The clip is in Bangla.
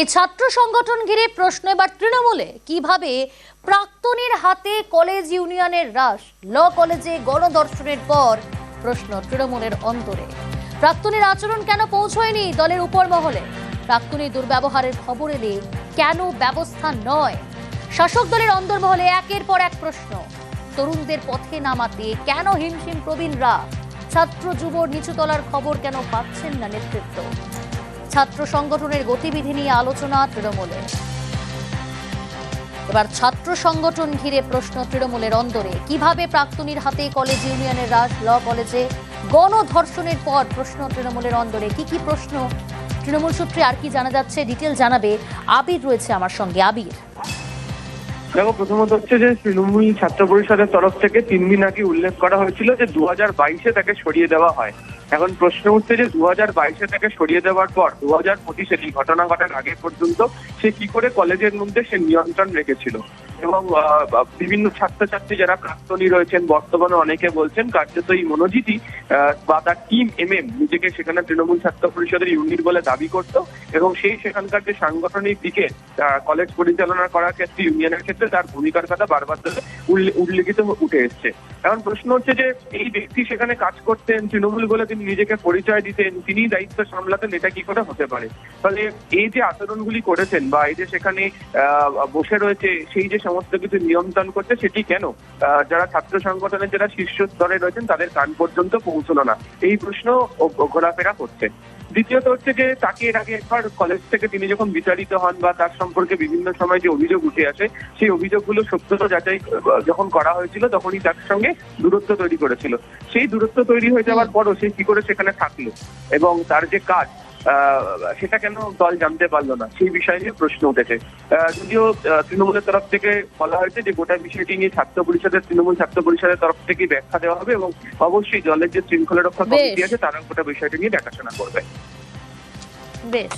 এই ছাত্র সংগঠন ঘিরে প্রশ্ন এবার তৃণমূলে। কীভাবে প্রাক্তনীর হাতে কলেজ ইউনিয়নের হ্রাস ল কলেজে গণদর্শনের পর প্রশ্ন তৃণমূলের অন্তরে। প্রাক্তনীর আচরণ কেন পৌঁছয়নি দলের উপর মহলে প্রাক্তনী দুর্ব্যবহারের খবর এলে কেন ব্যবস্থা নয়? শাসক দলের অন্তর্মহলে একের পর এক প্রশ্ন। তরুণদের পথে নামাতে কেন হিমশিম প্রবীণরা? ছাত্র যুবর নিচুতলার খবর কেন পাচ্ছেন না নেতৃত্ব? ছাত্র সংগঠনের গতিবিধি নিয়ে আলোচনা তৃণমূলের। এবার ছাত্র সংগঠন ঘিরে প্রশ্ন তৃণমূলের অন্দরে। কীভাবে প্রাক্তনীর হাতে কলেজ ইউনিয়নের রাজ ল কলেজে গণধর্ষণের পর প্রশ্ন তৃণমূলের অন্দরে? কি কি প্রশ্ন? তৃণমূল সূত্রে আর কি জানা যাচ্ছে? ডিটেল জানাবে আবির রয়েছে আমার সঙ্গে। আবির। দেখো, প্রথমত হচ্ছে যে তৃণমূল ছাত্র পরিষদের তরফ থেকে তিন দিন আগে উল্লেখ করা হয়েছিল যে দু হাজার বাইশে তাকে সরিয়ে দেওয়া হয়। এখন প্রশ্ন উঠছে যে দু হাজার বাইশে তাকে সরিয়ে দেওয়ার পর দু হাজার পঁচিশে ঘটনা ঘটার আগে পর্যন্ত সে কি করে কলেজের মধ্যে সে নিয়ন্ত্রণ রেখেছিল? এবং বিভিন্ন ছাত্রছাত্রী যারা প্রাক্তনী রয়েছেন, বর্তমানে অনেকে বলছেন কার্যত এই মনোজিতই বা তার টিম এম এম নিজেকে সেখানে তৃণমূল ছাত্র পরিষদের ইউনিট বলে দাবি করত এবং সেই সেখানকার যে সাংগঠনিক দিকে কলেজ পরিচালনা করার ক্ষেত্রে ইউনিয়নের ক্ষেত্রে তার ভূমিকার কথা বারবার ধরে উল্লেখিত উঠে এসছে। এখন প্রশ্ন হচ্ছে যে, এই ব্যক্তি সেখানে কাজ করতেন, তৃণমূল বলে তিনি নিজেকে পরিচয় দিতেন তিনি দায়িত্ব সামলাতেন, এটা কি করে হতে পারে? ফলে এই যে আচরণগুলি করেছেন বা এই যে সেখানে বসে রয়েছে, সেই যে সমস্ত কিছু নিয়ন্ত্রণ করছে, সেটি কেন? যারা ছাত্র সংগঠনের যারা শীর্ষ স্তরে রয়েছেন, তাদের কান পর্যন্ত পৌঁছলো না। এই প্রশ্ন ঘোরাফেরা করছে দ্বিতীয়ত হচ্ছে যে তাকে এর আগে একবার কলেজ থেকে তিনি যখন বিচারিত হন বা তার সম্পর্কে বিভিন্ন সময় যে অভিযোগ উঠে আসে সেই অভিযোগগুলো সত্যতা যাচাই যখন করা হয়েছিল তখনই তার সঙ্গে দূরত্ব তৈরি করেছিল। সেই দূরত্ব তৈরি হয়ে যাওয়ার পরও সে কি করে সেখানে থাকল এবং তার যে কাজ সেটা কেন দল জানতে পারল না? সেই বিষয় নিয়ে প্রশ্ন উঠেছে। যদিও তৃণমূলের তরফ থেকে বলা হয়েছে যে গোটা বিষয়টি নিয়ে ছাত্র পরিষদের তৃণমূল ছাত্র পরিষদের তরফ থেকে ব্যাখ্যা দেওয়া হবে এবং অবশ্যই দলের যে শৃঙ্খলা রক্ষা। কমিটি আছে তারা গোটা বিষয়টি নিয়ে দেখাশোনা করবে। বেশ।